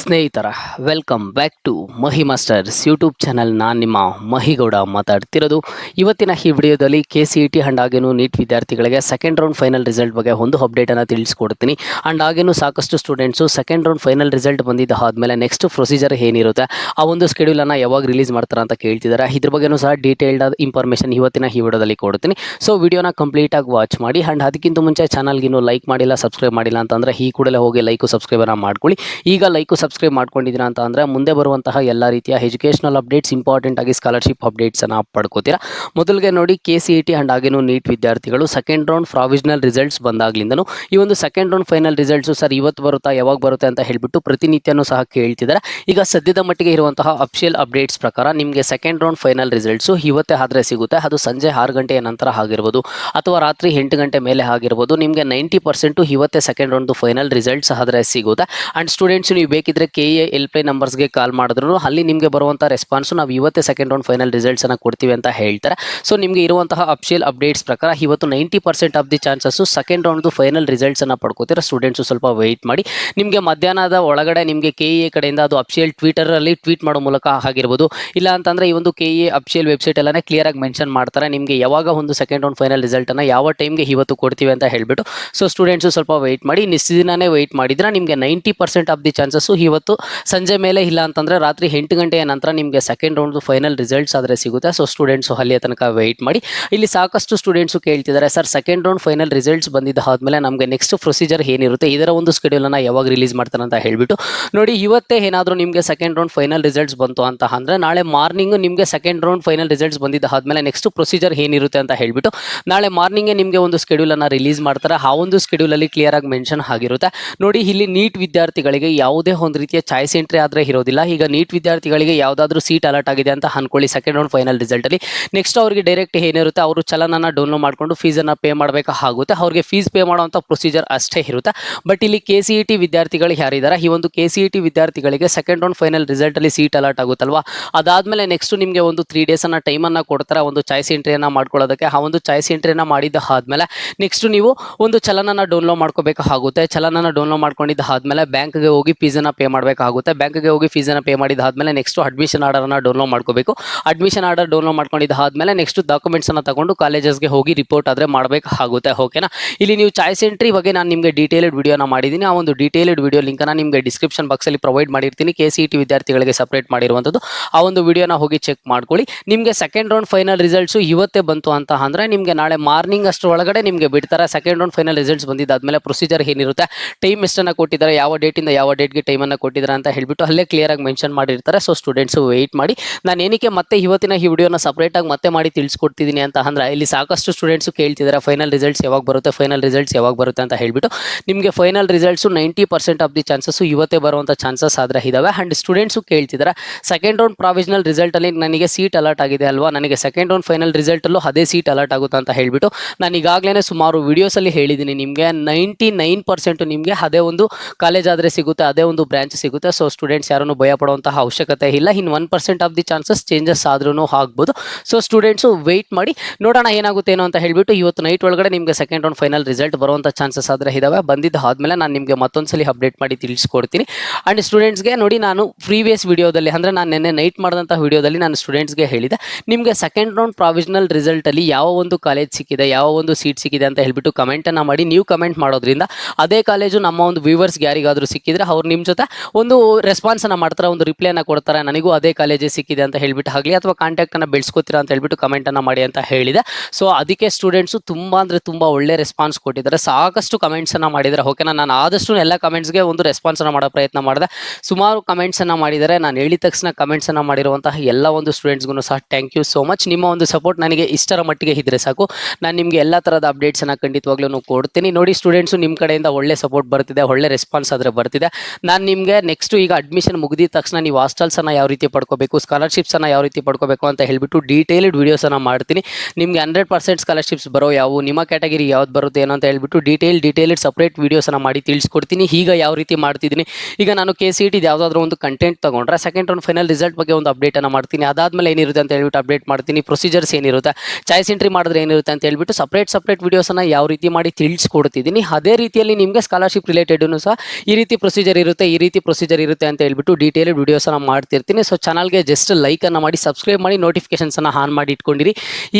ಸ್ನೇಹಿತರ welcome back to Mahi masters YouTube channel ನಾನು ನಿಮ್ಮ ಮಹಿಗೌಡ ಮಾತಾಡ್ತಿರೋದು. ಇವತ್ತಿನ ಈ ವಿಡಿಯೋದಲ್ಲಿ K C E T and ಹಾಗೇನು ನೀಟ್ ವಿದ್ಯಾರ್ಥಿಗಳಿಗೆ ಸೆಕೆಂಡ್ ರೌಂಡ್ ಫೈನಲ್ ರಿಸಲ್ಟ್ ಬಗ್ಗೆ ಒಂದು ಅಪ್ಡೇಟನ್ನು ತಿಳಿಸ್ಕೊಡ್ತೀನಿ. ಆ್ಯಂಡ್ ಹಾಗೇನು ಸಾಕಷ್ಟು students second round final result ಬಂದಿದ್ದ ಆದಮೇಲೆ ನೆಕ್ಸ್ಟ್ ಪ್ರೊಸೀಜರ್ ಏನಿರುತ್ತೆ, ಆ ಒಂದು ಸ್ಕೆಡ್ಯೂಲನ್ನು ಯಾವಾಗ ರಿಲೀಸ್ ಮಾಡ್ತಾರೆ ಅಂತ ಕೇಳ್ತಿದ್ದಾರೆ ಇದ್ರ ಬಗ್ಗೆನೂ ಸಹ ಡೀಟೇಲ್ಡ್ ಇನ್ಫಾರ್ಮೇಷನ್ ಇವತ್ತಿನ ಈ ವಿಡಿಯೋದಲ್ಲಿ ಕೊಡ್ತೀನಿ. ಸೊ ವಿಡಿಯೋನ ಕಂಪ್ಲೀಟಾಗಿ ವಾಚ್ ಮಾಡಿ ಆ್ಯಂಡ್ ಅದಕ್ಕಿಂತ ಮುಂಚೆ ಚಾನಲ್ಗಿನ್ನೂ ಲೈಕ್ ಮಾಡಿಲ್ಲ ಸಬ್ಸ್ಕ್ರೈಬ್ ಮಾಡಿಲ್ಲ ಅಂತಂದರೆ ಈ ಕೂಡಲೇ ಹೋಗಿ ಲೈಕು ಸಬ್ಸ್ಕ್ರೈಬನ್ನು ಮಾಡ್ಕೊಳ್ಳಿ. ಈಗ ಲೈಕು ಸಬ್ಸ್ಕ್ರೈಬ್ ಮಾಡ್ಕೊಂಡಿದ್ದೀರಾ ಅಂತ ಅಂದರೆ ಮುಂದೆ ಬರುವಂತಹ ಎಲ್ಲ ರೀತಿಯ ಎಜುಕೇಷನಲ್ ಅಪ್ಡೇಟ್ಸ್ ಇಂಪಾರ್ಟೆಂಟ್ ಆಗಿ ಸ್ಕಾಲರ್ಶಿಪ್ ಅಪ್ಡೇಟ್ಸನ್ನು ಪಡ್ಕೋತೀರಾ. ಮೊದಲಿಗೆ ನೋಡಿ K C E T and ಹಾಗೇನು ನೀಟ್ ವಿದ್ಯಾರ್ಥಿಗಳು. ಸೆಕೆಂಡ್ ರೌಂಡ್ ಪ್ರಾವಿಷನಲ್ ರಿಸಲ್ಟ್ಸ್ ಬಂದಾಗ್ಲಿಂದನೂ ಈ ಒಂದು second round final results sir ಇವತ್ತು ಬರುತ್ತಾ, ಯಾವಾಗ ಬರುತ್ತೆ ಅಂತ ಹೇಳಿಬಿಟ್ಟು ಪ್ರತಿನಿತ್ಯನೂ ಸಹ ಕೇಳ್ತಿದ್ದಾರೆ. ಈಗ ಸದ್ಯದ ಮಟ್ಟಿಗೆ ಇರುವಂತಹ ಅಫಿಷಿಯಲ್ ಅಪ್ಡೇಟ್ಸ್ ಪ್ರಕಾರ ನಿಮಗೆ ಸೆಕೆಂಡ್ ರೌಂಡ್ ಫೈನಲ್ ರಿಸಲ್ಟ್ಸು ಇವತ್ತೇ ಆದರೆ ಸಿಗುತ್ತೆ. ಅದು ಸಂಜೆ ಆರು ಗಂಟೆಯ ನಂತರ ಆಗಿರ್ಬೋದು ಅಥವಾ ರಾತ್ರಿ ಎಂಟು ಗಂಟೆ ಮೇಲೆ ಆಗಿರ್ಬೋದು ನಿಮಗೆ ನೈಂಟಿ ಪರ್ಸೆಂಟು ಇವತ್ತೇ ಸೆಕೆಂಡ್ ರೌಂಡ್ ಫೈನಲ್ ರಿಸಲ್ಟ್ಸ್ ಆದರೆ ಸಿಗುತ್ತೆ. ಆ್ಯಂಡ್ ಸ್ಟೂಡೆಂಟ್ಸ್ ನೀವು ಬೇಕಿದ್ರೆ ಕೆ ಎ ಎಲ್ ಪೈ ನಂಬರ್ಸ್ಗೆ ಕಾಲ್ ಮಾಡಿದ್ರು ಅಲ್ಲಿ ನಿಮಗೆ ಬರುವಂಥ ರೆಸ್ಪಾನ್ಸ್ ನಾವು ಇವತ್ತೇ ಸೆಕೆಂಡ್ ರೌಂಡ್ ಫೈನಲ್ ರಿಸಲ್ಟ್ಸ್ ಅನ್ನ ಕೊಡ್ತೀವಿ ಅಂತ ಹೇಳ್ತಾರೆ. ಸೊ ನಿಮಗೆ ಇರುವಂತಹ ಅಫಿಷಿಯಲ್ ಅಪ್ಡೇಟ್ಸ್ ಪ್ರಕಾರ ಇವತ್ತು ninety percent of the chances second ರೌಂಡ್ದು final ರಿಸಲ್ಟ್ಸನ್ನು ಪಡ್ಕೋತೀರ? ಸ್ಟೂಡೆಂಟ್ಸು ಸ್ವಲ್ಪ ವೆಯ್ಟ್ ಮಾಡಿ. ನಿಮಗೆ ಮಧ್ಯಾಹ್ನದ ಒಳಗಡೆ ನಿಮಗೆ ಕೆ ಎ ಕಡೆಯಿಂದ ಅದು ಅಫಿಷಿಯಲ್ ಟ್ವಿಟರಲ್ಲಿ ಟ್ವೀಟ್ ಮಾಡೋ ಮೂಲಕ ಆಗಿರ್ಬೋದು. ಇಲ್ಲ ಅಂತಂದರೆ ಈ ಒಂದು K A official website clear ಆಗಿ ಮೆನ್ಷನ್ ಮಾಡ್ತಾರೆ. ನಿಮಗೆ ಯಾವಾಗ ಒಂದು ಸೆಕೆಂಡ್ ರೌಂಡ್ ಫೈನಲ್ ರಿಸಲ್ಟನ್ನು ಯಾವ ಟೈಮ್ಗೆ ಇವತ್ತು ಕೊಡ್ತೀವಿ ಅಂತ ಹೇಳ್ಬಿಟ್ಟು. ಸೊ ಸ್ಟೂಡೆಂಟ್ಸು ಸ್ವಲ್ಪ ವೆಯ್ಟ್ ಮಾಡಿ. ನಿಶ್ಚಿತ ದಿನಾನೇ ವೆಯ್ಟ್ ಮಾಡಿದ್ರೆ ನಿಮಗೆ ninety percent of the chances ಇವತ್ತು ಸಂಜೆ ಮೇಲೆ ಇಲ್ಲ ಅಂತಂದ್ರೆ ರಾತ್ರಿ ಎಂಟು ಗಂಟೆಯ ನಂತರ ನಿಮಗೆ ಸೆಕೆಂಡ್ ರೌಂಡ್ ಫೈನಲ್ ರಿಸಲ್ಟ್ಸ್ ಆದರೆ ಸಿಗುತ್ತೆ. ಸೊ ಸ್ಟೂಡೆಂಟ್ಸು ಅಲ್ಲಿಯ ತನಕ ವೆಯ್ಟ್ ಮಾಡಿ. ಇಲ್ಲಿ ಸಾಕಷ್ಟು ಸ್ಟೂಡೆಂಟ್ಸು ಕೇಳ್ತಿದ್ದಾರೆ. Sir second round final results ಬಂದಿದ್ದ ಆದ್ಮೇಲೆ ನಮಗೆ ನೆಕ್ಸ್ಟ್ ಪ್ರೊಸೀಜರ್ ಏನಿರುತ್ತೆ? ಇದರ ಒಂದು ಸ್ಕೆಡ್ಯೂಲನ್ನು ಯಾವಾಗ ರಿಲೀಸ್ ಮಾಡ್ತಾರೆ ಅಂತ ಹೇಳ್ಬಿಟ್ಟು ನೋಡಿ, ಇವತ್ತೇ ಏನಾದರೂ ನಿಮಗೆ ಸೆಕೆಂಡ್ ರೌಂಡ್ ಫೈನಲ್ ರಿಸಲ್ಟ್ಸ್ ಬಂತು ಅಂತ ಅಂದರೆ ನಾಳೆ ಮಾರ್ನಿಂಗ್ ನಿಮಗೆ ಸೆಕೆಂಡ್ ರೌಂಡ್ ಫೈನಲ್ ರಿಸಲ್ಟ್ಸ್ ಬಂದಿದ್ದ ಆದ್ಮೇಲೆ ನೆಕ್ಸ್ಟ್ ಪ್ರೊಸೀಜರ್ ಏನಿರುತ್ತೆ ಅಂತ ಹೇಳ್ಬಿಟ್ಟು ನಾಳೆ ಮಾರ್ನಿಂಗೇ ನಿಮಗೆ ಒಂದು ಸ್ಕೆಡ್ಯೂಲನ್ನು ರಿಲೀಸ್ ಮಾಡ್ತಾರೆ. ಆ ಒಂದು ಸ್ಕೆಡ್ಯೂಲಲ್ಲಿ ಕ್ಲಿಯರಾಗಿ ಮೆನ್ಷನ್ ಆಗಿರುತ್ತೆ. ನೋಡಿ, ಇಲ್ಲಿ ನೀಟ್ ವಿದ್ಯಾರ್ಥಿಗಳಿಗೆ ಯಾವುದೇ ರೀತಿಯ ಚಾಯ್ಸ್ ಎಂಟ್ರಿ ಆದರೆ ಇರೋದಿಲ್ಲ. ಈಗ ನೀಟ್ ವಿದ್ಯಾರ್ಥಿಗಳಿಗೆ ಯಾವುದಾದ್ರೂ ಸೀಟ್ ಅಲರ್ಟ್ ಆಗಿದೆ ಅಂತ ಅನ್ಕೊಳ್ಳಿ ಸೆಕೆಂಡ್ ರೌಂಡ್ ಫೈನಲ್ ರಿಸಲ್ಟಲ್ಲಿ ನೆಕ್ಸ್ಟ್ ಅವರಿಗೆ ಡೈರೆಕ್ಟ್ ಏನಿರುತ್ತೆ ಅವರು ಚಲನನ್ನು ಡೌನ್ಲೋಡ್ ಮಾಡಿಕೊಂಡು ಫೀಸನ್ನು ಪೇ ಮಾಡಬೇಕಾಗುತ್ತೆ ಅವ್ರಿಗೆ ಫೀಸ್ ಪೇ ಮಾಡುವಂಥ ಪ್ರೊಸೀಜರ್ ಅಷ್ಟೇ ಇರುತ್ತೆ? ಬಟ್ ಇಲ್ಲಿ ಕೆ ಸಿ ಇ ಟಿ ವಿದ್ಯಾರ್ಥಿಗಳು ಯಾರಿದ್ದಾರೆ? ಈ ಒಂದು ಕೆ ಸಿ ಇ ಟಿ ವಿದ್ಯಾರ್ಥಿಗಳಿಗೆ ಸೆಕೆಂಡ್ ರೌಂಡ್ ಫೈನಲ್ ರಿಸಲ್ಟಲ್ಲಿ ಸೀಟ್ ಅಲರ್ಟ್ ಆಗುತ್ತಲ್ವಾ? ಅದಾದಮೇಲೆ ನೆಕ್ಸ್ಟ್ ನಿಮಗೆ ಒಂದು ತ್ರೀ ಡೇಸನ್ನು ಟೈಮನ್ನು ಕೊಡ್ತಾರೆ? ಒಂದು ಚಾಯ್ಸ್ ಎಂಟ್ರಿಯನ್ನು ಮಾಡ್ಕೊಳ್ಳೋದಕ್ಕೆ. ಆ ಒಂದು ಚಾಯ್ಸ್ ಎಂಟ್ರಿಯನ್ನು ಮಾಡಿದ್ದ ಆದಮೇಲೆ ನೆಕ್ಸ್ಟ್ ನೀವು ಒಂದು ಚಲನನ್ನು ಡೌನ್ಲೋಡ್ ಮಾಡ್ಕೋಬೇಕಾಗುತ್ತೆ ಚಲನನ ಡೌನ್ಲೋಡ್ ಮಾಡ್ಕೊಂಡಿದ್ದ ಆದಮೇಲೆ ಬ್ಯಾಂಕ್ಗೆ ಹೋಗಿ ಫೀಸನ್ನು ಪೇ ಮಾಡಬೇಕಾಗುತ್ತೆ. ಬ್ಯಾಂಕ್ಗೆ ಹೋಗಿ ಫೀಸನ್ನು ಪೇ ಮಾಡಿದ ಆದ್ಮೇಲೆ ನೆಕ್ಸ್ಟ್ ಅಡ್ಮಿಷನ್ ಆರ್ಡರನ್ನು ಡೌನ್ಲೋಡ್ ಮಾಡ್ಕೋಬೇಕು. ಅಡ್ಮಿಷನ್ ಆರ್ಡರ್ ಡೌನ್ಲೋಡ್ ಮಾಡ್ಕೊಂಡಿದ್ದಾದ್ಮೇಲೆ ನೆಕ್ಸ್ಟ್ ಡಾಕ್ಯುಮೆಂಟ್ಸನ್ನು ತಗೊಂಡು ಕಾಲೇಜಸ್ಗೆ ಹೋಗಿ ರಿಪೋರ್ಟ್ ಆದರೆ ಮಾಡಬೇಕಾಗುತ್ತೆ. ಓಕೆನಾ ಇಲ್ಲಿ ನೀವು ಚಾಯ್ಸ್ ಎಂಟ್ರಿ ಬಗ್ಗೆ ನಾನು ನಿಮಗೆ ಡೀಟೇಲ್ಡ್ ವಿಡಿಯೋನ ಮಾಡಿದ್ದೀನಿ ಆ ಒಂದು ಡೀಟೇಲ್ಡ್ ವಿಡಿಯೋ ಲಿಂಕನ್ನು ನಿಮಗೆ ಡಿಸ್ಕ್ರಿಪ್ಷನ್ ಬಾಕ್ಸಲ್ಲಿ ಪ್ರೊವೈಡ್ ಮಾಡಿರ್ತೀನಿ. ಕೆ ಸಿ ಟಿ ವಿದ್ಯಾರ್ಥಿಗಳಿಗೆ ಸಪ್ರೇಟ್ ಮಾಡಿರುವಂಥದ್ದು ಆ ಒಂದು ವಿಡಿಯೋನ ಹೋಗಿ ಚೆಕ್ ಮಾಡ್ಕೊಳ್ಳಿ. ನಿಮಗೆ ಸೆಕೆಂಡ್ ರೌಂಡ್ ಫೈನಲ್ ರಿಸಲ್ಟ್ಸು ಇವತ್ತೇ ಬಂತು ಅಂತ ಅಂದರೆ ನಿಮಗೆ ನಾಳೆ ಮಾರ್ನಿಂಗ್ ಅಷ್ಟರ ಒಳಗಡೆ ನಿಮಗೆ ಬಿಡ್ತಾರೆ. ಸೆಕೆಂಡ್ ರೌಂಡ್ ಫೈನಲ್ ರಿಸಲ್ಟ್ಸ್ ಬಂದಿದ್ದಾದ್ಮೇಲೆ ಪ್ರೊಸೀಜರ್ ಏನಿರುತ್ತೆ? ಟೈಮ್ ಎಷ್ಟನ್ನು ಕೊಟ್ಟಿದ್ದಾರೆ. ಯಾವ ಡೇಟಿಂದ ಯಾವ ಡೇಟ್ಗೆ ಟೈಮನ್ನು ಕೊಟ್ಟಿದ್ದಾರೆ ಅಂತ ಹೇಳ್ಬಿಟ್ಟು ಅಲ್ಲೇ ಕ್ಲಿಯರ್ ಆಗಿ ಮೆನ್ಷನ್ ಮಾಡಿರ್ತಾರೆ. ಸೊ ಸ್ಟೂಡೆಂಟ್ಸ್ ವೆಯ್ಟ್ ಮಾಡಿ. ನಾನು ಏನಕ್ಕೆ ಮತ್ತೆ ಇವತ್ತಿನ ಈ ವಿಡಿಯೋನ ಸಪ್ರೇಟಾಗಿ ಮತ್ತೆ ಮಾಡಿ ತಿಳಿಸ್ಕೊಡ್ತಿದ್ದೀನಿ ಅಂತ ಅಂದ್ರೆ, ಇಲ್ಲಿ ಸಾಕಷ್ಟು ಸ್ಟೂಡೆಂಟ್ಸ್ ಕೇಳ್ತಿದ್ದಾರೆ ಫೈನಲ್ ರಿಸಲ್ಟ್ಸ್ ಯಾವಾಗ ಬರುತ್ತೆ ಫೈನಲ್ ರಿಸಲ್ಟ್ಸ್ ಯಾವಾಗ ಬರುತ್ತೆ ಅಂತ ಹೇಳ್ಬಿಟ್ಟು. ನಿಮಗೆ final results ninety percent of the chances ಇವತ್ತೇ ಬರುವಂಥ ಚಾನ್ಸಸ್ ಆದರೆ ಇದಾವೆ. ಆ್ಯಂಡ್ ಸ್ಟೂಡೆಂಟ್ಸು ಕೇಳ್ತಿದ್ದಾರೆ ಸೆಕೆಂಡ್ ರೌಂಡ್ ಪ್ರಾವಿಷನಲ್ ರಿಸಲ್ಟಲ್ಲಿ ನನಗೆ ಸೀಟ್ ಅಲರ್ಟ್ ಆಗಿದೆ ಅಲ್ವಾ? ನನಗೆ ಸೆಕೆಂಡ್ ರೌಂಡ್ ಫೈನಲ್ ರಿಸಲ್ಟಲ್ಲೂ ಅದೇ ಸೀಟ್ ಅಲರ್ಟ್ ಆಗುತ್ತೆ ಅಂತ ಹೇಳ್ಬಿಟ್ಟು ನಾನು ಈಗಾಗಲೇ ಸುಮಾರು ವೀಡಿಯೋಸಲ್ಲಿ ಹೇಳಿದ್ದೀನಿ ನಿಮಗೆ ನೈಂಟಿ ನೈನ್ ಪರ್ಸೆಂಟು ನಿಮಗೆ ಅದೇ ಒಂದು ಕಾಲೇಜ್ ಆದರೆ ಸಿಗುತ್ತೆ, ಅದೇ ಒಂದು ಬ್ರಾಂಚ್ ಸಿಗುತ್ತೆ. ಸೊ ಸ್ಟೂಡೆಂಟ್ಸ್ ಯಾರನ್ನು ಭಯ ಪಡುವಂತಹ ಅವಶ್ಯಕತೆ ಇಲ್ಲ. In one percent of the chances changes ಆದ್ರೂ ಆಗ್ಬೋದು. ಸೊ ಸ್ಟೂಡೆಂಟ್ಸು ವೆಯ್ಟ್ ಮಾಡಿ ನೋಡೋಣ ಏನಾಗುತ್ತೆ ಏನೋ ಅಂತ ಹೇಳ್ಬಿಟ್ಟು ಇವತ್ತು ನೈಟ್ ಒಳಗಡೆ ನಿಮಗೆ ಸೆಕೆಂಡ್ ರೌಂಡ್ ಫೈನಲ್ ರಿಸಲ್ಟ್ ಬರುವಂಥ ಚಾನ್ಸಸ್ ಆದರೆ ಇದಾವೆ. ಬಂದಿದ್ದು ಆದಮೇಲೆ ನಾನು ನಿಮಗೆ ಮತ್ತೊಂದ್ಸಲಿ ಅಪ್ಡೇಟ್ ಮಾಡಿ ತಿಳಿಸ್ಕೊಡ್ತೀನಿ. ಆ್ಯಂಡ್ ಸ್ಟೂಡೆಂಟ್ಸ್ಗೆ ನೋಡಿ ನಾನು ಪ್ರೀವಿಯಸ್ ವಿಡಿಯೋದಲ್ಲಿ ಅಂದರೆ ನಾನು ನಿನ್ನೆ ನೈಟ್ ಮಾಡಿದಂಥ ವಿಡಿಯೋದಲ್ಲಿ ನಾನು ಸ್ಟೂಡೆಂಟ್ಸ್ಗೆ ಹೇಳಿದೆ. ನಿಮಗೆ ಸೆಕೆಂಡ್ ರೌಂಡ್ ಪ್ರಾವಿಷನಲ್ ರಿಸಲ್ಟಲ್ಲಿ ಯಾವ ಒಂದು ಕಾಲೇಜ್ ಸಿಕ್ಕಿದೆ, ಯಾವ ಒಂದು ಸೀಟ್ ಸಿಕ್ಕಿದೆ ಅಂತ ಹೇಳ್ಬಿಟ್ಟು ಕಮೆಂಟನ್ನು ಮಾಡಿ. ನೀವು ಕಮೆಂಟ್ ಮಾಡೋದ್ರಿಂದ ಅದೇ ಕಾಲೇಜು ನಮ್ಮ ಒಂದು ವ್ಯೂವರ್ಸ್ಗೆ ಯಾರಿಗಾದರೂ ಸಿಕ್ಕಿದ್ರೆ ಅವ್ರು ನಿಮ್ಮ ಜೊತೆ ಒಂದು ರೆಸ್ಪಾನ್ಸನ್ನು ಮಾಡ್ತಾರೆ, ಒಂದು ರಿಪ್ಲೈನ ಕೊಡ್ತಾರೆ, ನನಗೂ ಅದೇ ಕಾಲೇಜೇ ಸಿಕ್ಕಿದೆ ಅಂತ ಹೇಳ್ಬಿಟ್ಟು ಆಗಲಿ ಅಥವಾ ಕಾಂಟ್ಯಾಕ್ಟನ್ನು ಬೆಳೆಸ್ಕೋತೀರಾ ಅಂತ ಹೇಳ್ಬಿಟ್ಟು ಕಮೆಂಟನ್ನು ಮಾಡಿ ಅಂತ ಹೇಳಿದೆ. ಸೊ ಅದಕ್ಕೆ ಸ್ಟೂಡೆಂಟ್ಸು ತುಂಬ ಅಂದರೆ ತುಂಬ ಒಳ್ಳೆ ರೆಸ್ಪಾನ್ಸ್ ಕೊಟ್ಟಿದ್ದಾರೆ. ಸಾಕಷ್ಟು ಕಮೆಂಟ್ಸನ್ನು ಮಾಡಿದ್ದಾರೆ. ಓಕೆನಾ ನಾನು ಆದಷ್ಟು ಎಲ್ಲ ಕಮೆಂಟ್ಸ್ಗೆ ಒಂದು ರೆಸ್ಪಾನ್ಸ್ ಅನ್ನ ಮಾಡೋ ಪ್ರಯತ್ನ ಮಾಡಿದೆ. ಸುಮಾರು ಕಮೆಂಟ್ಸನ್ನು ಮಾಡಿದ್ದಾರೆ. ನಾನು ಹೇಳಿದ ತಕ್ಷಣ ಕಮೆಂಟ್ಸನ್ನು ಮಾಡಿರುವಂತಹ ಎಲ್ಲ ಒಂದು ಸ್ಟೂಡೆಂಟ್ಸ್ಗೂ ಸಹ ಥ್ಯಾಂಕ್ ಯು ಸೋ ಮಚ್ ನಿಮ್ಮ ಒಂದು ಸಪೋರ್ಟ್ ನನಗೆ ಇಷ್ಟರ ಮಟ್ಟಿಗೆ ಇದ್ದರೆ ಸಾಕು. ನಾನು ನಿಮಗೆ ಎಲ್ಲ ಥರದ ಅಪ್ಡೇಟ್ಸನ್ನು ಖಂಡಿತವಾಗ್ಲೂ ಕೊಡ್ತೀನಿ. ನೋಡಿ ಸ್ಟೂಡೆಂಟ್ಸು ನಿಮ್ಮ ಕಡೆಯಿಂದ ಒಳ್ಳೆ ಸಪೋರ್ಟ್ ಬರ್ತಿದೆ, ಒಳ್ಳೆ ರೆಸ್ಪಾನ್ಸ್ ಆದರೆ ಬರ್ತಿದೆ. ನಾನು ನಿಮಗೆ ನೆಕ್ಸ್ಟ್ ಈಗ ಅಡ್ಮಿಷನ್ ಮುಗಿದ ತಕ್ಷಣ ನೀವು ಹಾಸ್ಟೆಲ್ಸನ್ನು ಯಾವ ರೀತಿ ಪಡ್ಕೋಬೇಕು ಸ್ಕಾಲರ್ಶಿಪ್ಸನ್ನು ಯಾವ ರೀತಿ ಪಡ್ಕೋಬೇಕು ಅಂತ ಹೇಳ್ಬಿಟ್ಟು ಡೀಟೇಲ್ಡ್ ವೀಡಿಯೋಸನ್ನು ಮಾಡ್ತೀನಿ. ನಿಮಗೆ ಹಂಡ್ರೆಡ್ ಪರ್ಸೆಂಟ್ ಸ್ಕಾಲರ್ಶಿಪ್ಸ್ ಬರೋ ಯಾವ, ನಿಮ್ಮ ಕ್ಯಾಟಗರಿ ಯಾವ್ದು ಬರುತ್ತೆ ಏನೋ ಅಂತ ಹೇಳ್ಬಿಟ್ಟು ಡೀಟೇಲ್ ಡೀಟೇಲ್ಡ್ ಸಪ್ರೇಟ್ ವೀಡಿಯೋಸನ್ನು ಮಾಡಿ ತಿಳಿಸ್ಕೊಡ್ತೀನಿ. ಈಗ ಯಾವ ರೀತಿ ಮಾಡ್ತಿದ್ದೀನಿ, ಈಗ ನಾನು ಕೆ ಸಿ ಟಿ ಯಾವುದಾದ್ರೂ ಒಂದು ಕಂಟೆಂಟ್ ತೊಗೊಂಡ್ರೆ ಸೆಕೆಂಡ್ ರೌಂಡ್ ಫೈನಲ್ ರಿಸಲ್ಟ್ ಬಗ್ಗೆ ಒಂದು ಅಪ್ಡೇಟನ್ನು ಮಾಡ್ತೀನಿ. ಅದಾದಮೇಲೆ ಏನಿರುತ್ತೆ ಅಂತ ಹೇಳ್ಬಿಟ್ಟು ಅಪ್ಡೇಟ್ ಮಾಡ್ತೀನಿ. ಪ್ರೊಸೀಜರ್ಸ್ ಏನಿರುತ್ತೆ ಚಾಯ್ಸ್ ಎಂಟ್ರಿ ಮಾಡಿದ್ರೆ ಏನಿರುತ್ತೆ ಅಂತ ಹೇಳ್ಬಿಟ್ಟು ಸಪ್ರೇಟ್ ಸಪ್ರೇಟ್ ವೀಡಿಯೋಸನ್ನು ಯಾವ ರೀತಿ ಮಾಡಿ ತಿಳಿಸ್ಕೊಡ್ತಿದ್ದೀನಿ. ಅದೇ ರೀತಿಯಲ್ಲಿ ನಿಮಗೆ ಸ್ಕಾಲರ್ಶಿಪ್ ರಿಲೇಟೆಡ್ನು ಸಹ ಈ ರೀತಿ ಪ್ರೊಸೀಜರ್ ಇರುತ್ತೆ, ಈ ರೀತಿ ಪ್ರೊಸೀಜರ್ ಇರುತ್ತೆ ಅಂತ ಹೇಳ್ಬಿಟ್ಟು ಡೀಟೇಲ್ ವಿಡಿಯೋಸನ್ನು ಮಾಡ್ತಿರ್ತೀನಿ. ಸೊ ಚಾನಲ್ಗೆ ಜಸ್ಟ್ ಲೈಕನ್ನು ಮಾಡಿ ಸಬ್ಸ್ಕ್ರೈಬ್ ಮಾಡಿ ನೋಟಿಫಿಕೇಶನ್ಸನ್ನು ಆನ್ ಮಾಡಿ ಇಟ್ಕೊಂಡಿರಿ.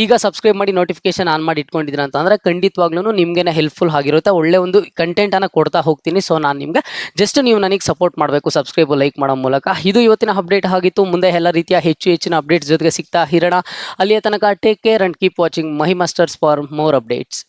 ಈಗ ಸಬ್ಸ್ಕ್ರೈಬ್ ಮಾಡಿ ನೋಟಿಫಿಕೇಶನ್ ಆನ್ ಮಾಡಿ ಇಟ್ಕೊಂಡಿದ್ದೀರಾ ಅಂತಂದರೆ ಖಂಡಿತವಾಗ್ಲೂ ನಿಮಗೇನೆ ಹೆಲ್ಪ್ಫುಲ್ ಆಗಿರುತ್ತೆ. ಒಳ್ಳೆ ಒಂದು ಕಂಟೆಂಟನ್ನು ಕೊಡ್ತಾ ಹೋಗ್ತೀನಿ. ಸೊ ನಾನು ನಿಮಗೆ ಜಸ್ಟ್ ನೀವು ನನಗೆ ಸಪೋರ್ಟ್ ಮಾಡಬೇಕು. ಸಬ್ಸ್ಕ್ರೈಬ್ ಲೈಕ್ ಮಾಡೋ ಮೂಲಕ. ಇದು ಇವತ್ತಿನ ಅಪ್ಡೇಟ್ ಆಗಿತ್ತು. ಮುಂದೆ ಎಲ್ಲ ರೀತಿಯ ಹೆಚ್ಚು ಹೆಚ್ಚಿನ ಅಪ್ಡೇಟ್ಸ್ ಜೊತೆಗೆ ಸಿಗ್ತಾ ಇರೋಣ. ಅಲ್ಲಿಯ ತನಕ take care and keep watching Mahi masters for more updates